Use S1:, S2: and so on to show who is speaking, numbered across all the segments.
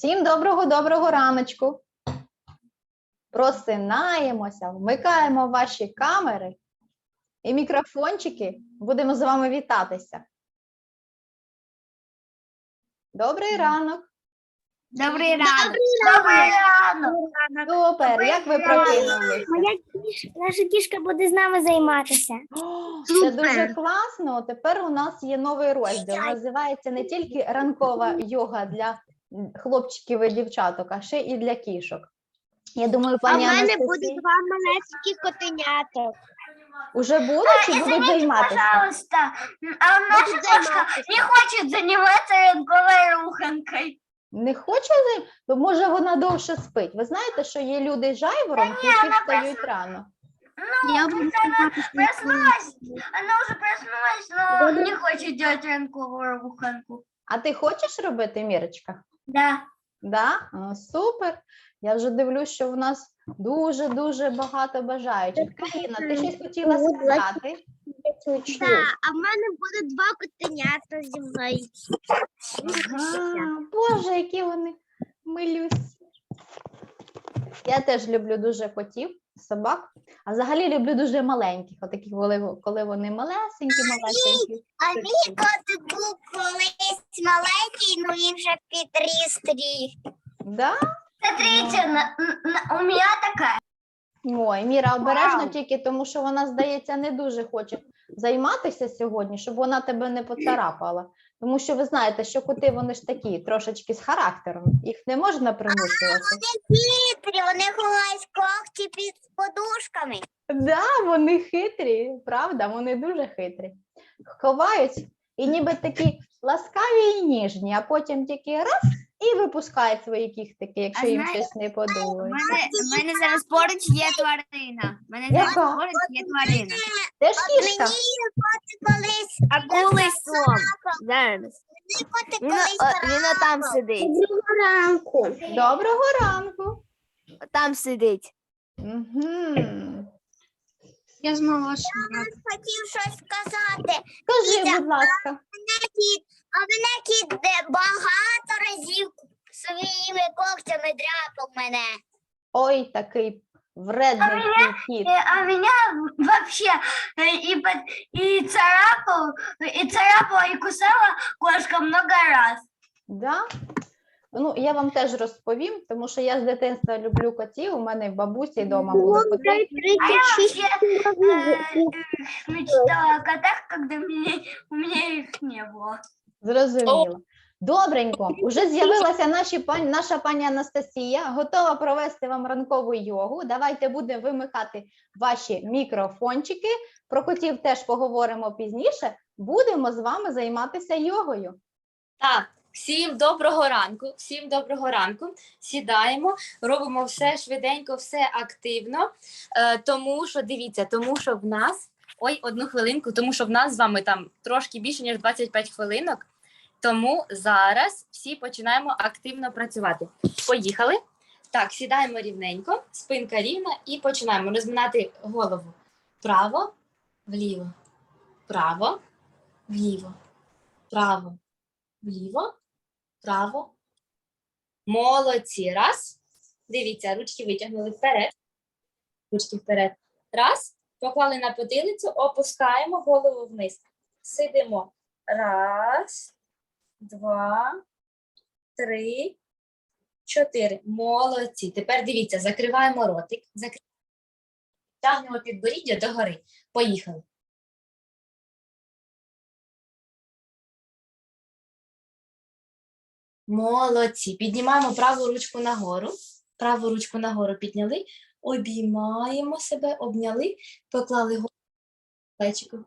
S1: Всім доброго доброго раночку. Просинаємося, вмикаємо ваші камери і мікрофончики. Будемо з вами вітатися. Добрий ранок.
S2: Добрий ранок.
S3: Добрий ранок.
S1: Супер. Як ви прокинулися?
S2: Моя кішка, наша кішка буде з нами займатися.
S1: О, Це дуже класно. Тепер у нас є новий розділ. Називається не тільки ранкова йога для хлопчиків і дівчаток, а ще і для кішок. Я думаю, пані Анастасія,
S2: два маленькі котенята.
S1: уже будуть чи будуть займатися?
S3: Пожалуйста, а наша кошка не хочет заниматься ранковой руханкой.
S1: Не хоче, зай- то може вона довше спить. Ви знаєте, що є люди жайворонки, які
S3: вона
S1: встають рано.
S3: Ну,
S2: Я буду
S3: она проснулась, она уже проснулась, но не хочет делать ранковую руханку.
S1: А ти хочеш робити, Мірочка?
S3: Да.
S1: Да? А, супер. Я вже дивлюсь, що в нас дуже-дуже багато бажаючих. Каріна, ти щось хотіла сказати?
S2: Да, а в мене буде два котенята зі мною.
S1: Ага, Боже, які вони милюсі. Я теж люблю дуже котів, собак, а взагалі люблю дуже маленьких, отаких, коли, вони малесенькі, малесенькі.
S2: А мій котик був маленький, ну він вже підріс трішки.
S1: Да?
S3: Смотрите, на- на- у меня такая.
S1: Ой, Міра, обережно
S3: Вау.
S1: тільки, тому що вона, здається, не дуже хоче займатися сьогодні, щоб вона тебе не поцарапала. Тому що ви знаєте, що коти вони ж такі, трошечки з характером, їх не можна примушувати.
S2: Хитрі, вони ховають когті під подушками.
S1: Да, вони хитрі, правда, вони дуже хитрі. Ховають і ніби такі ласкаві і ніжні, а потім тільки раз і випускають свої кіхтики, якщо
S4: А
S1: їм
S4: знаєте,
S1: щось не
S4: У
S1: подобається.
S4: мене, у мене зараз поруч є тварина. У мене
S1: Яка?
S4: поруч є тварина.
S1: Теж кішка?
S2: Мені котик колись,
S4: Акули. Зараз. Він, о, він отам сидить.
S2: ранку.
S1: Доброго ранку.
S4: Там сидить.
S1: Угу.
S4: Я знову
S2: Хотів щось сказати.
S1: Скажи, будь ласка.
S2: Кіт, а мене кіт де багато разів своїми когтями дряпав мене.
S1: Ой, такий вредний
S3: А
S1: твій кіт.
S3: Э, А меня вообще э, и, под- и царапал, и царапала, и кусала кошка много раз.
S1: Да? Ну, я вам теж розповім, тому що я з дитинства люблю котів. У мене в бабусі вдома були коти.
S3: А я вообще э, мечтала о котах, когда у меня их не было.
S1: Зрозуміло. Добренько, уже з'явилася наші наша пані Анастасія, готова провести вам ранкову йогу. Давайте будемо вимикати ваші мікрофончики. Про котів теж поговоримо пізніше. Будемо з вами займатися йогою.
S5: Так, всім доброго ранку, всім доброго ранку. Сідаємо, робимо все швиденько, все активно. Е, тому що дивіться, тому що в нас ой, одну хвилинку, тому що в нас з вами там трошки більше ніж 25 хвилинок. Тому зараз всі починаємо активно працювати. Поїхали. Так, сідаємо рівненько, спинка рівна і починаємо розминати голову. Право, вліво, право, вліво, право, вліво, право. Молодці. Раз. Дивіться, ручки витягнули вперед. Ручки вперед. Раз. Поклали на потилицю, опускаємо голову вниз. Сидимо. Раз, два, три, чотири. Молодці. Тепер дивіться, закриваємо ротик. Закриваємо. Тягнемо підборіддя догори. Поїхали. Молодці. Піднімаємо праву ручку нагору. Праву ручку нагору підняли. Обіймаємо себе, обняли, поклали голову плечико.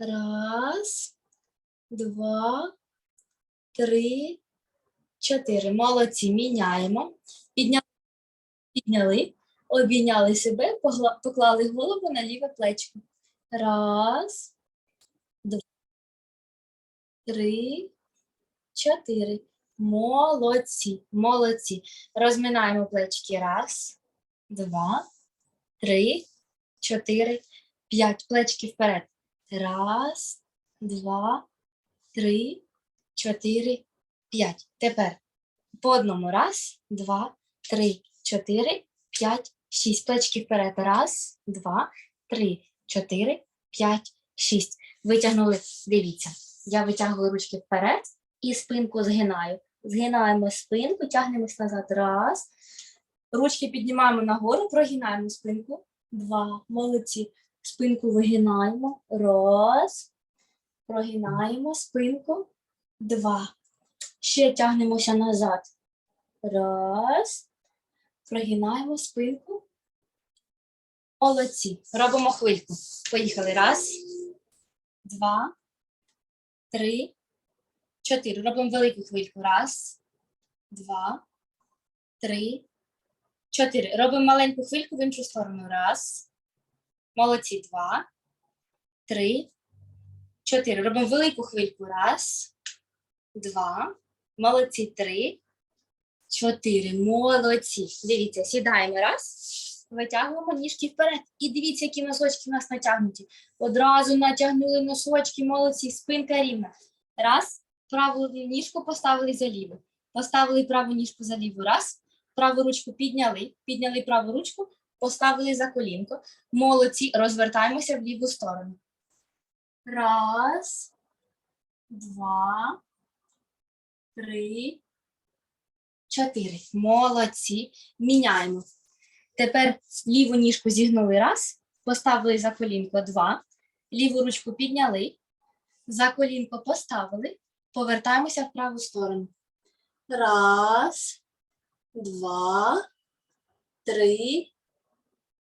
S5: Раз, два, три, чотири. Молодці. Міняємо. Підняли, підняли, обійняли себе, поклали голову на ліве плечко. Раз, два, три, чотири. Молодці, молодці. Розминаємо плечики. Раз, два, три, чотири, п'ять. Плечки вперед. Раз, два, три, чотири, п'ять. Тепер По одному. Раз, два, три, чотири, п'ять, шість. Плечки вперед. Раз, два, три, чотири, п'ять, шість. Витягнули. Дивіться. Я витягую ручки вперед і спинку згинаю. Згинаємо спинку, тягнемось назад. Раз. Ручки піднімаємо нагору, прогинаємо спинку. Два. Молодці. Спинку вигинаємо. Раз. Прогинаємо спинку. Два. Ще тягнемося назад. Раз. Прогинаємо спинку. Молодці. Робимо хвильку. Поїхали. Раз, два, три, чотири. Робимо велику хвильку. Раз, два, три, чотири. Робимо маленьку хвильку в іншу сторону. Раз. Молодці. Два, три, чотири. Робимо велику хвильку. Раз, два. Молодці. Три, чотири. Молодці. Дивіться, сідаємо. Раз. Витягуємо ніжки вперед. І дивіться, які носочки у нас натягнуті. Одразу натягнули носочки, молодці, спинка рівна. Раз, праву ніжку поставили за ліву. Поставили праву ніжку за ліву. Раз, праву ручку підняли, підняли праву ручку, поставили за колінко. Молодці, розвертаємося в ліву сторону. Раз, два, три, чотири. Молодці. Міняємо. Тепер ліву ніжку зігнули раз, поставили за колінко два, ліву ручку підняли, за колінко поставили, повертаємося в праву сторону. Раз, два, три,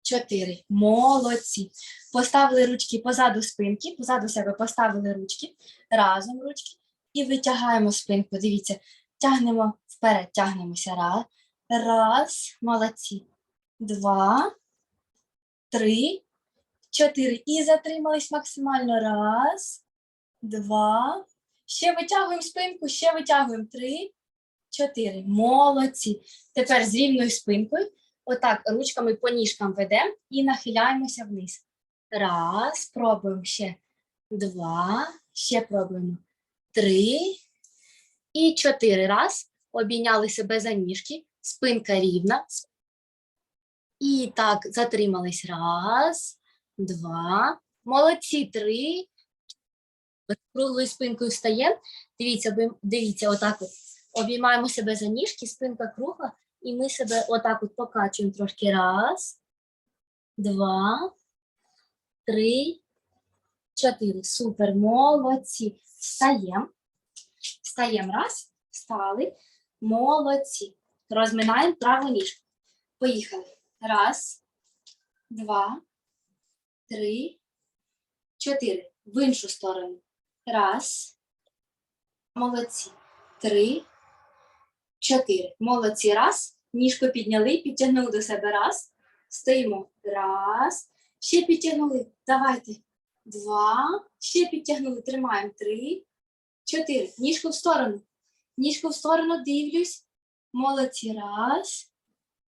S5: чотири. Молодці. Поставили ручки позаду спинки, позаду себе поставили ручки, разом ручки і витягаємо спинку. Дивіться, тягнемо вперед, тягнемося. Раз, раз, молодці два, три, чотири. І затримались максимально. Раз, два. Ще витягуємо спинку, ще витягуємо. Три, чотири. Молодці. Тепер з рівною спинкою. Отак ручками по ніжкам ведемо і нахиляємося вниз. Раз, пробуємо ще. Два. Ще пробуємо. Три. І чотири. Раз. Обійняли себе за ніжки. Спинка рівна. І так, затримались. Раз, два. Молодці, три. Круглою спинкою встаємо. Дивіться, дивіться, отак от. Обіймаємо себе за ніжки, спинка кругла, і ми себе отак от покачуємо трошки. Раз, два, три, чотири. Супер, молодці. Встаємо. Встаємо. Раз, встали. Молодці. Розминаємо праву ніжку. Поїхали. Раз, два, три, чотири. В іншу сторону. Раз. Молодці. Три, чотири. Молодці. Раз. Ніжку підняли, підтягнули до себе. Раз. Стоїмо. Раз. Ще підтягнули. Давайте. Два. Ще підтягнули. Тримаємо. Три, чотири. Ніжку в сторону. Ніжку в сторону. Дивлюсь. Молодці. Раз,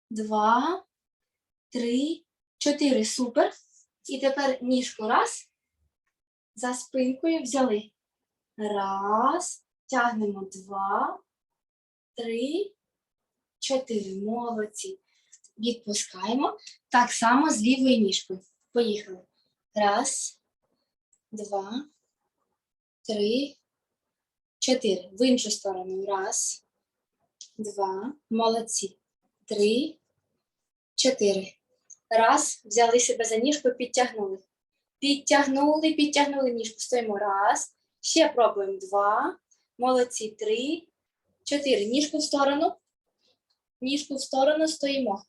S5: два, три, чотири. Супер. І тепер ніжку раз. За спинкою взяли. Раз. Тягнемо два, три, чотири. Молодці. Відпускаємо. Так само з лівою ніжкою. Поїхали. Раз, два, три, чотири. В іншу сторону. Раз, два. Молодці. Три, чотири. Раз, взяли себе за ніжку, підтягнули. Підтягнули, підтягнули ніжку. Стоїмо. Раз. Ще пробуємо. Два. Молодці. Три, чотири. Ніжку в сторону. Ніжку в сторону стоїмо.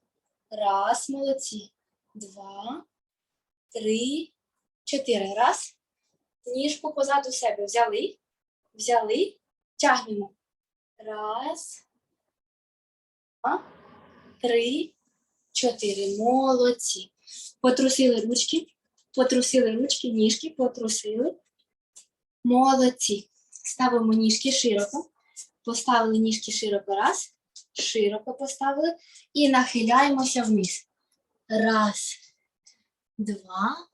S5: Раз, молодці. Два, три, чотири. Раз. Ніжку позаду себе. Взяли. Взяли. Тягнемо. Раз. Два, три, чотири. Молодці. Потрусили ручки. Потрусили ручки, ніжки, потрусили. Молодці. Ставимо ніжки широко. Поставили ніжки широко. Раз. Широко поставили. І нахиляємося вниз. Раз, два,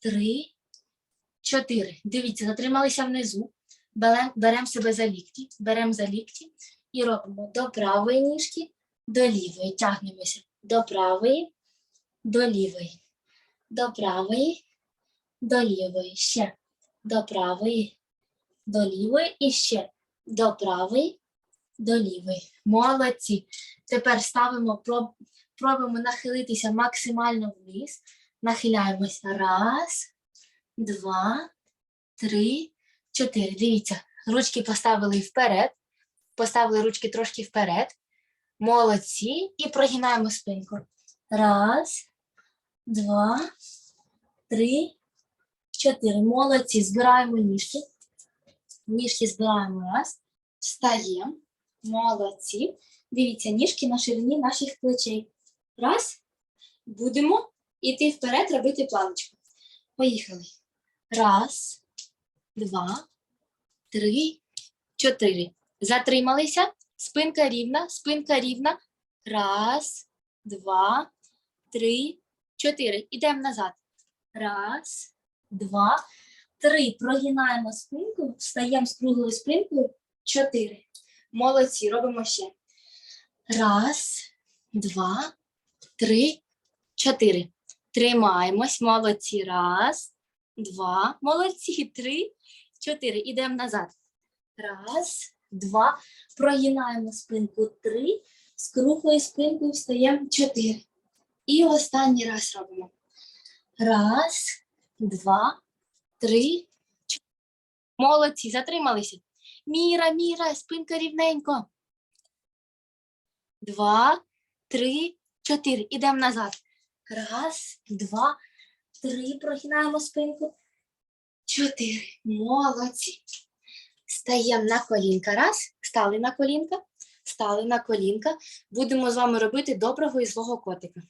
S5: три, чотири. Дивіться, затрималися внизу. Беремо себе за лікті. Беремо за лікті. І робимо до правої ніжки, до лівої. Тягнемося до правої, до лівої, до правої, до лівої. Ще до правої, до лівої і ще до правої, до лівої. Молодці. Тепер ставимо, проб- пробуємо нахилитися максимально вниз. Нахиляємося. Раз, два, три, чотири. Дивіться, ручки поставили вперед. Поставили ручки трошки вперед. Молодці. І прогинаємо спинку. Раз, два, три, чотири. Молодці. Збираємо ніжки. Ніжки збираємо раз. Встаємо. Молодці. Дивіться, ніжки на ширині наших плечей. Раз. Будемо іти вперед, робити планочку. Поїхали. Раз, два, три, чотири. Затрималися. Спинка рівна, спинка рівна. Раз, два, три, чотири. Ідемо назад. Раз, два, три. Прогинаємо спинку, встаємо з круглою спинкою. Чотири. Молодці, робимо ще. Раз, два, три, чотири. Тримаємось, молодці. Раз, два, молодці. Три, чотири. Ідемо назад. Раз, два. Прогинаємо спинку. Три. З круглою спинкою встаємо. Чотири. І останній раз робимо. Раз, два, три. чотири. Молодці, затрималися. Міра, міра, спинка рівненько. Два, три, чотири. Ідемо назад. Раз, два, три. Прогинаємо спинку. Чотири. Молодці. Стаємо на колінка. Раз. Стали на колінка. Стали на колінка. Будемо з вами робити доброго і злого котика.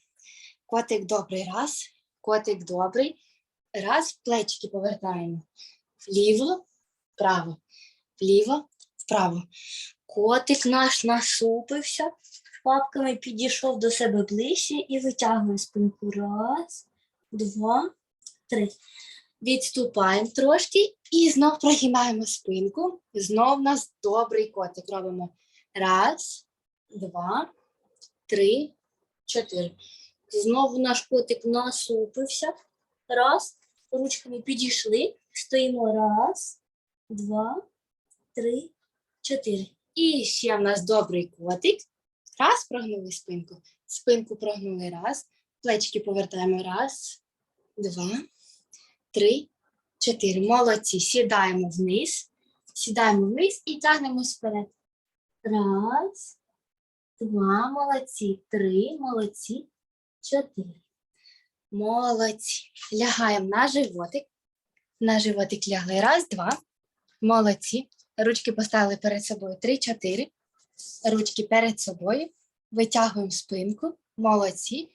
S5: Котик добрий. Раз. Котик добрий. Раз. Плечики повертаємо. Вліво, вправо. Вліво, вправо. Котик наш насупився лапками підійшов до себе ближче і витягує спинку. Раз, два, три. Відступаємо трошки і знов прогинаємо спинку. Знов у нас добрий котик. Робимо раз, два, три, чотири. Знову наш котик насупився. Раз, ручками підійшли. Стоїмо раз, два, три, чотири. І ще в нас добрий котик. Раз, прогнули спинку. Спинку прогнули раз. Плечики повертаємо. Раз, два, три, чотири. Молодці. Сідаємо вниз. Сідаємо вниз і тягнемось вперед. Раз, два, молодці. Три, молодці. Чотири. Молодці. Лягаємо на животик. На животик лягли. Раз, два. Молодці. Ручки поставили перед собою. Три, чотири ручки перед собою, витягуємо спинку, молодці.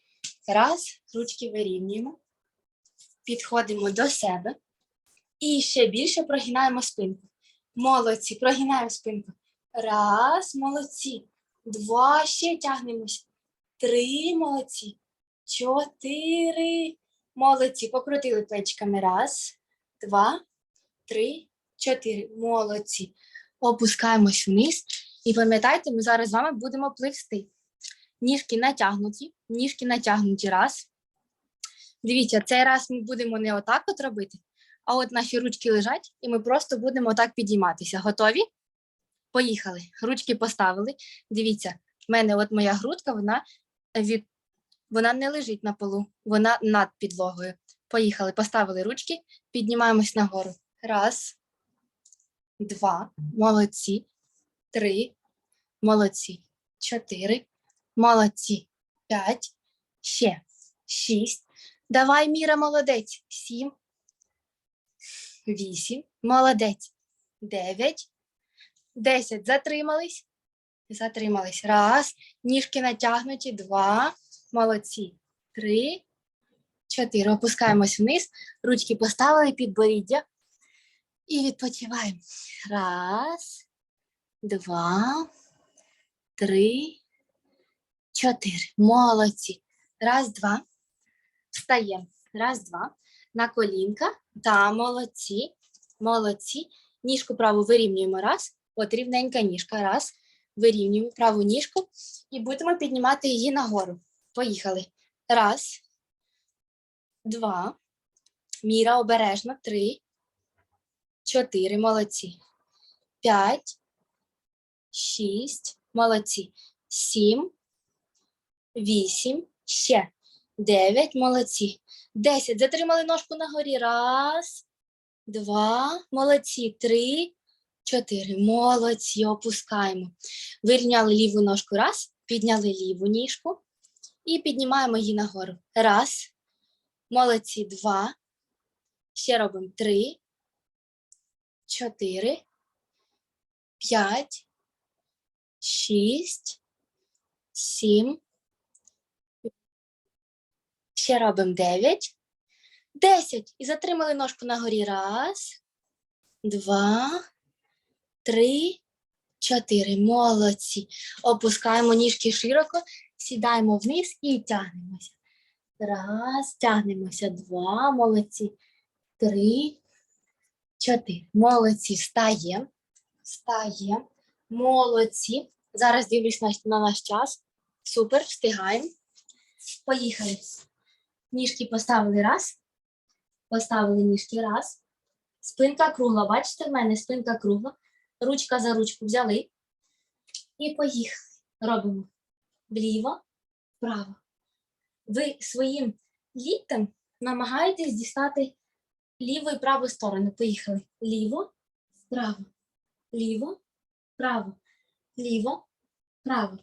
S5: Раз, ручки вирівнюємо, підходимо до себе і ще більше прогинаємо спинку. Молодці, прогинаємо спинку. Раз, молодці. Два, ще тягнемось. Три, молодці. Чотири. Молодці. Покрутили плечиками. Раз, два, три, чотири. Молодці. Опускаємось вниз. І пам'ятайте, ми зараз з вами будемо пливсти. Ніжки натягнуті, ніжки натягнуті раз. Дивіться, цей раз ми будемо не отак от робити, а от наші ручки лежать, і ми просто будемо отак підійматися. Готові? Поїхали. Ручки поставили. Дивіться, в мене от моя грудка, вона від вона не лежить на полу, вона над підлогою. Поїхали, поставили ручки, піднімаємось нагору. Раз, два, молодці три, молодці, чотири, молодці, п'ять, ще, шість. Давай, Міра, молодець. Сім, вісім, молодець. Дев'ять, десять. Затримались. Затримались. Раз. Ніжки натягнуті. Два. Молодці. Три. Чотири. Опускаємось вниз. Ручки поставили під боріддя. І відпочиваємо. Раз два, три, чотири. Молодці. Раз, два. Встаємо. Раз, два. На колінка. Да, молодці. Молодці. Ніжку праву вирівнюємо. Раз. От рівненька ніжка. Раз. Вирівнюємо праву ніжку і будемо піднімати її нагору. Поїхали. Раз, два. Міра обережно. Три, чотири. Молодці. П'ять, шість. Молодці. Сім, вісім. Ще. Дев'ять. Молодці. Десять. Затримали ножку на горі. Раз, два. Молодці. Три, чотири. Молодці. Опускаємо. Вирівняли ліву ножку. Раз. Підняли ліву ніжку. І піднімаємо її нагору. Раз. Молодці. Два. Ще робимо три. Чотири. П'ять. Шість. Сім. Ще робимо дев'ять. Десять. І затримали ножку на горі. Раз, два, три, чотири. Молодці. Опускаємо ніжки широко, сідаємо вниз і тягнемося. Раз, тягнемося. Два. Молодці. Три, чотири. Молодці. Встаємо. Встаємо. Молодці. Зараз дивлюсь на, на наш час. Супер, встигаємо. Поїхали. Ніжки поставили раз. Поставили ніжки раз. Спинка кругла. Бачите, в мене спинка кругла. Ручка за ручку взяли. І поїхали. Робимо вліво, вправо. Ви своїм ліктем намагаєтесь дістати ліву і праву сторону. Поїхали. Ліво, вправо, ліво, право, ліво, право,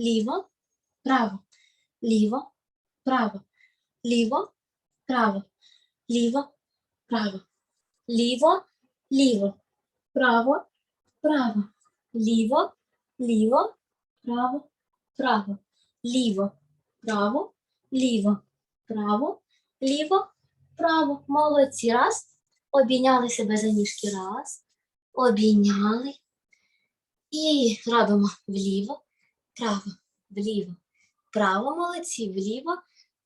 S5: ліво, право, ліво, право, ліво, право, ліво, право, ліво, ліво, право, право, ліво, ліво, право, право, ліво, право, ліво, право, ліво, право. Молодці. Раз. Обійняли себе за ніжки. Раз. Обійняли. І робимо вліво, право, вліво, право, молодці, вліво,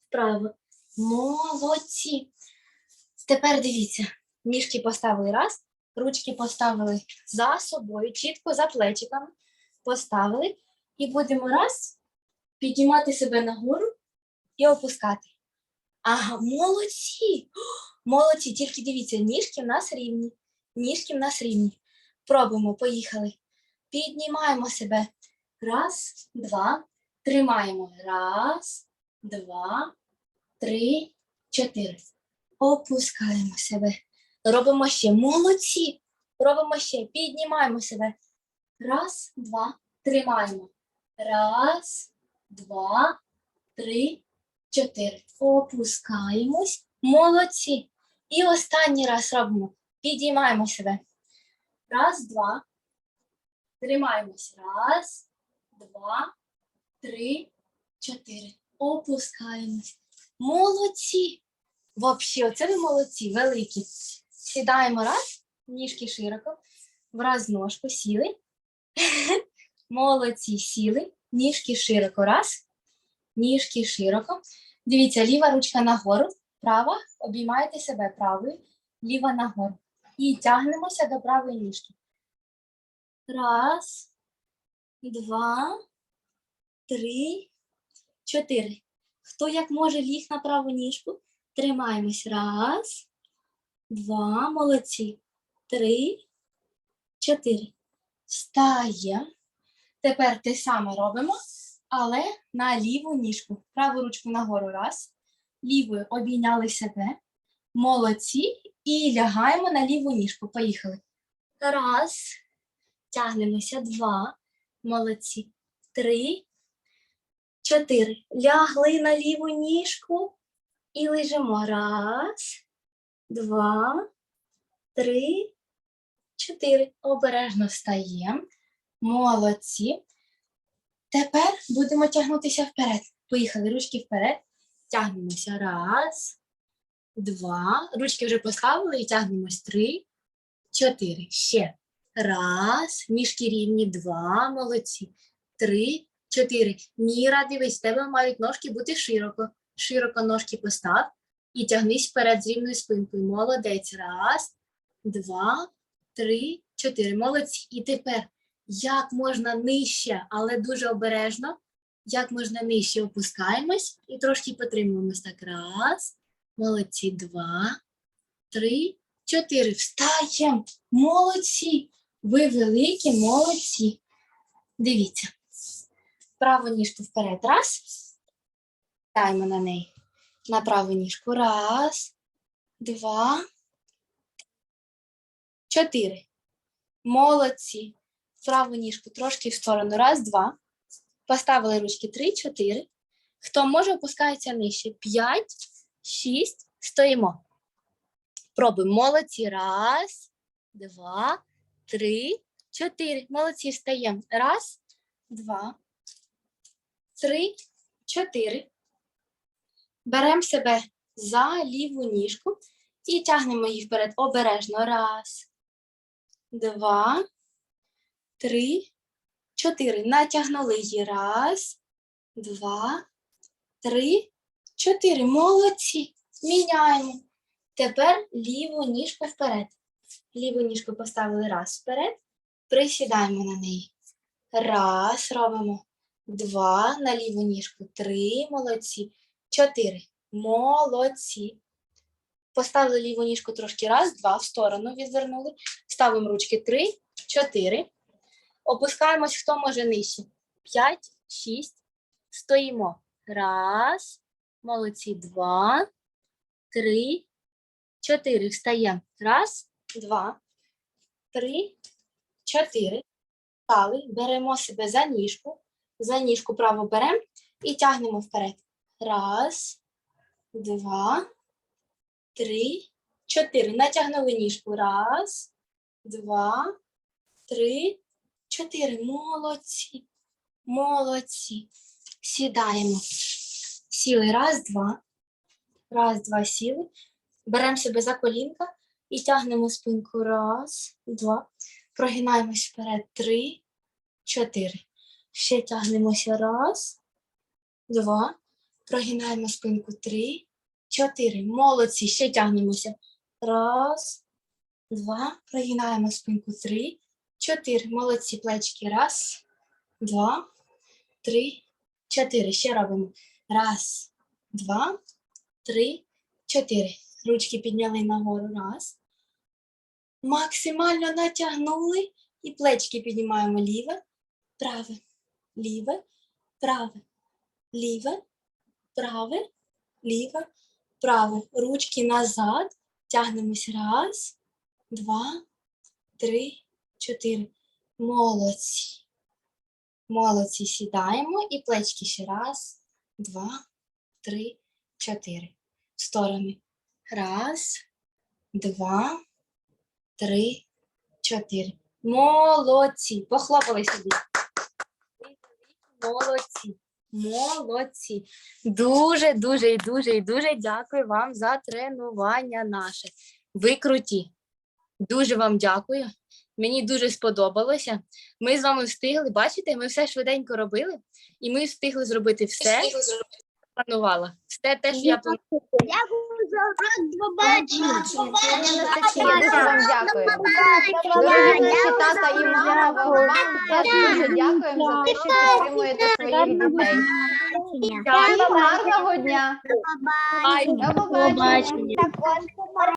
S5: вправо. Молодці. Тепер дивіться, ніжки поставили. Раз, ручки поставили за собою, чітко за плечиками поставили. І будемо раз піднімати себе нагору і опускати. Ага, молодці! Молодці, тільки дивіться, ніжки в нас рівні. Ніжки в нас рівні. Пробуємо, поїхали. Піднімаємо себе. Раз, два, тримаємо. Раз, два, три, чотири. Опускаємо себе. Робимо ще. Молодці. Робимо ще. Піднімаємо себе. Раз, два, тримаємо. Раз, два, три, чотири. Опускаємось. Молодці. І останній раз робимо. Підіймаємо себе. Раз, два. Тримаємось. Раз, два, три, чотири. Опускаємось. Молодці. Вообще, оце ви молодці, великі. Сідаємо раз, ніжки широко, враз ножку сіли. Молодці, сіли, ніжки широко. Раз, ніжки широко. Дивіться, ліва ручка нагору, права, обіймаєте себе правою, ліва нагору. І тягнемося до правої ніжки. Раз, два, три, чотири. Хто як може ліг на праву ніжку? Тримаємось. Раз, два, молодці. Три, чотири. Встає. Тепер те саме робимо, але на ліву ніжку. Праву ручку нагору. Раз. Лівою обійняли себе. Молодці. І лягаємо на ліву ніжку. Поїхали. Раз. Тягнемося. Два. Молодці. Три. Чотири. Лягли на ліву ніжку. І лежимо. Раз, два, три, чотири. Обережно встаємо. Молодці. Тепер будемо тягнутися вперед. Поїхали ручки вперед. Тягнемося. Раз, два. Ручки вже поставили і тягнемось. Три, чотири. Ще. Раз. Ніжки рівні. Два. Молодці. Три, чотири. Міра, дивись, тебе мають ножки бути широко широко ножки постав і тягнись вперед з рівною спинкою. Молодець. Раз, два, три, чотири. Молодці. І тепер як можна нижче, але дуже обережно. Як можна нижче опускаємось і трошки потримуємось так. Раз, молодці, два, три, чотири. Встаємо. Молодці. Ви великі, молодці. Дивіться. Праву ніжку вперед. Раз. Даємо на неї. На праву ніжку. Раз, два, чотири. Молодці. Праву ніжку трошки в сторону. Раз, два. Поставили ручки три, чотири. Хто може, опускається нижче. П'ять, шість. Стоїмо. Пробуємо. Молодці. Раз, два, три, чотири. Молодці. Встаємо. Раз, два, три, чотири. Беремо себе за ліву ніжку і тягнемо її вперед обережно. Раз, два, три, чотири. Натягнули її. Раз, два, три, чотири. Молодці. Міняємо. Тепер ліву ніжку вперед. Ліву ніжку поставили раз вперед. Присідаємо на неї. Раз, робимо. Два, на ліву ніжку. Три, молодці. Чотири. Молодці. Поставили ліву ніжку трошки раз, два, в сторону відвернули. Ставимо ручки три, чотири. Опускаємось, хто може нижче. П'ять, шість. Стоїмо. Раз. Молодці. Два, три, чотири. Встаємо. Раз, два, три, чотири. Стали. Беремо себе за ніжку. За ніжку право беремо і тягнемо вперед. Раз, два, три, чотири. Натягнули ніжку. Раз, два, три, чотири. Молодці. Молодці. Сідаємо. Сіли. Раз, два. Раз, два, сіли. Беремо себе за колінка і тягнемо спинку. Раз, два. Прогинаємось вперед. Три, чотири. Ще тягнемося. Раз, два. Прогинаємо спинку. Три, чотири. Молодці. Ще тягнемося. Раз, два. Прогинаємо спинку. Три, чотири. Молодці. Плечки. Раз, два, три, чотири. Ще робимо. Раз, два, три, чотири. Ручки підняли нагору. Раз. Максимально натягнули. І плечки піднімаємо ліве, праве, ліве, праве, ліве, праве, ліве, праве. Ручки назад. Тягнемось. Раз, два, три, чотири. Молодці. Молодці. Сідаємо і плечки ще раз, два, три, чотири. В сторони. Раз, два, три, чотири. Молодці. Похлопали собі. Молодці. Молодці. Дуже, дуже і дуже і дуже дякую вам за тренування наше. Ви круті. Дуже вам дякую. Мені дуже сподобалося. Ми з вами встигли, бачите, ми все швиденько робили, і ми встигли зробити все, планувала. Все те, що я планувала.
S2: Дякую.
S1: Дорогі наші тата і мама, вам теж дуже дякуємо за те, що підтримуєте своїх дітей. Всім гарного дня. До побачення.